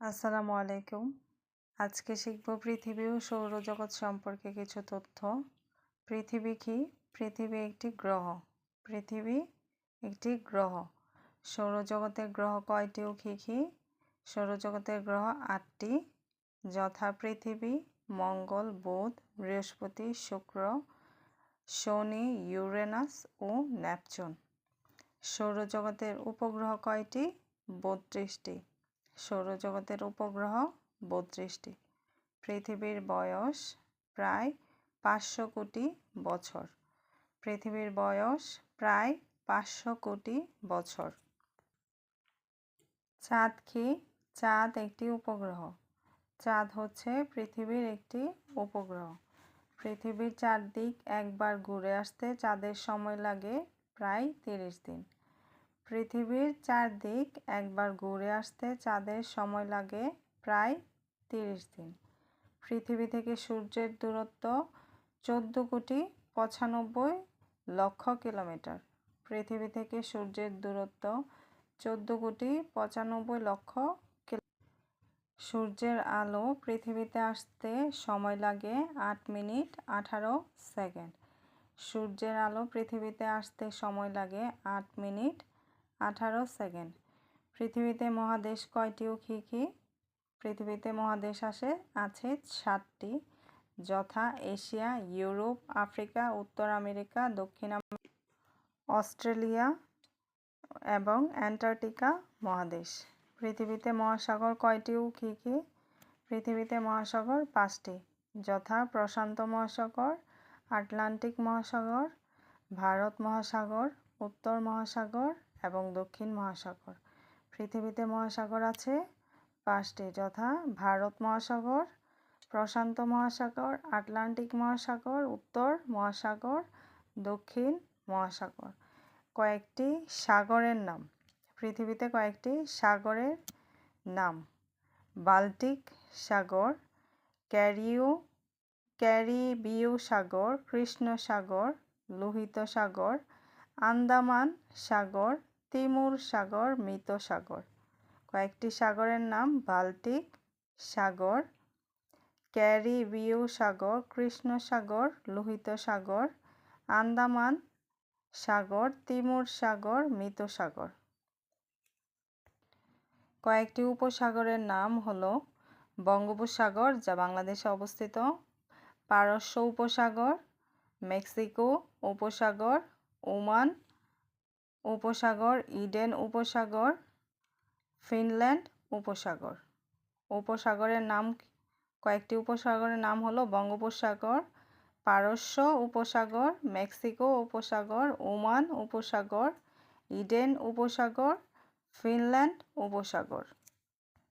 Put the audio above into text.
আসসালামু আলাইকুম। আজকে শিখব পৃথিবী ও সৌরজগৎ সম্পর্কে কিছু তথ্য। পৃথিবী কি? পৃথিবী একটি গ্রহ। পৃথিবী একটি গ্রহ। সৌরজগতের গ্রহ কয়টি ও কী কী? সৌরজগতের গ্রহ আটটি। যথা পৃথিবী, মঙ্গল, বুধ, বৃহস্পতি, শুক্র, শনি, ইউরেনাস ও ন্যাপচুন সৌরজগতের উপগ্রহ কয়টি? বত্রিশটি। সৌরজগতের উপগ্রহ বত্রিশটি পৃথিবীর বয়স প্রায় পাঁচশো কোটি বছর। পৃথিবীর বয়স প্রায় পাঁচশো কোটি বছর। চাঁদ কি? চাঁদ একটি উপগ্রহ। চাঁদ হচ্ছে পৃথিবীর একটি উপগ্রহ। পৃথিবীর চারদিক একবার ঘুরে আসতে চাঁদের সময় লাগে প্রায় তিরিশ দিন। পৃথিবীর চারদিক একবার ঘুরে আসতে চাঁদের সময় লাগে প্রায় তিরিশ দিন। পৃথিবী থেকে সূর্যের দূরত্ব চোদ্দ কোটি পঁচানব্বই লক্ষ কিলোমিটার। পৃথিবী থেকে সূর্যের দূরত্ব চোদ্দ কোটি পঁচানব্বই লক্ষ সূর্যের আলো পৃথিবীতে আসতে সময় লাগে আট মিনিট আঠারো সেকেন্ড। সূর্যের আলো পৃথিবীতে আসতে সময় লাগে আট মিনিট আঠারো সেকেন্ড। পৃথিবীতে মহাদেশ কয়টি ও কী কী পৃথিবীতে মহাদেশ আসে, আছে সাতটি। যথা এশিয়া, ইউরোপ, আফ্রিকা, উত্তর আমেরিকা, দক্ষিণ অস্ট্রেলিয়া এবং অ্যান্টার্কটিকা মহাদেশ। পৃথিবীতে মহাসাগর কয়টি ও কী কী পৃথিবীতে মহাসাগর পাঁচটি। যথা প্রশান্ত মহাসাগর, আটলান্টিক মহাসাগর, ভারত মহাসাগর, উত্তর মহাসাগর এবং দক্ষিণ মহাসাগর। পৃথিবীতে মহাসাগর আছে পাঁচটি, যথা ভারত মহাসাগর, প্রশান্ত মহাসাগর, আটলান্টিক মহাসাগর, উত্তর মহাসাগর, দক্ষিণ মহাসাগর। কয়েকটি সাগরের নাম। পৃথিবীতে কয়েকটি সাগরের নাম। বাল্টিক সাগর, ক্যারিও, ক্যারিবীয় সাগর, কৃষ্ণ সাগর, লোহিত সাগর, আন্দামান সাগর তিমুর সাগর, মৃত সাগর। কয়েকটি সাগরের নাম বাল্টিক সাগর, ক্যারিবীয় সাগর, কৃষ্ণ সাগর, লোহিত সাগর, আন্দামান সাগর, তিমুর সাগর, মৃত সাগর। কয়েকটি উপসাগরের নাম হলো বঙ্গোপসাগর, যা বাংলাদেশে অবস্থিত, পারস্য উপসাগর, মেক্সিকো উপসাগর, ওমান উপসাগর, ইডেন উপসাগর, ফিনল্যান্ড উপসাগর। উপসাগরের নাম কয়েকটি উপসাগরের নাম হলো বঙ্গোপসাগর, পারস্য উপসাগর, মেক্সিকো উপসাগর, ওমান উপসাগর, ইডেন উপসাগর, ফিনল্যান্ড উপসাগর।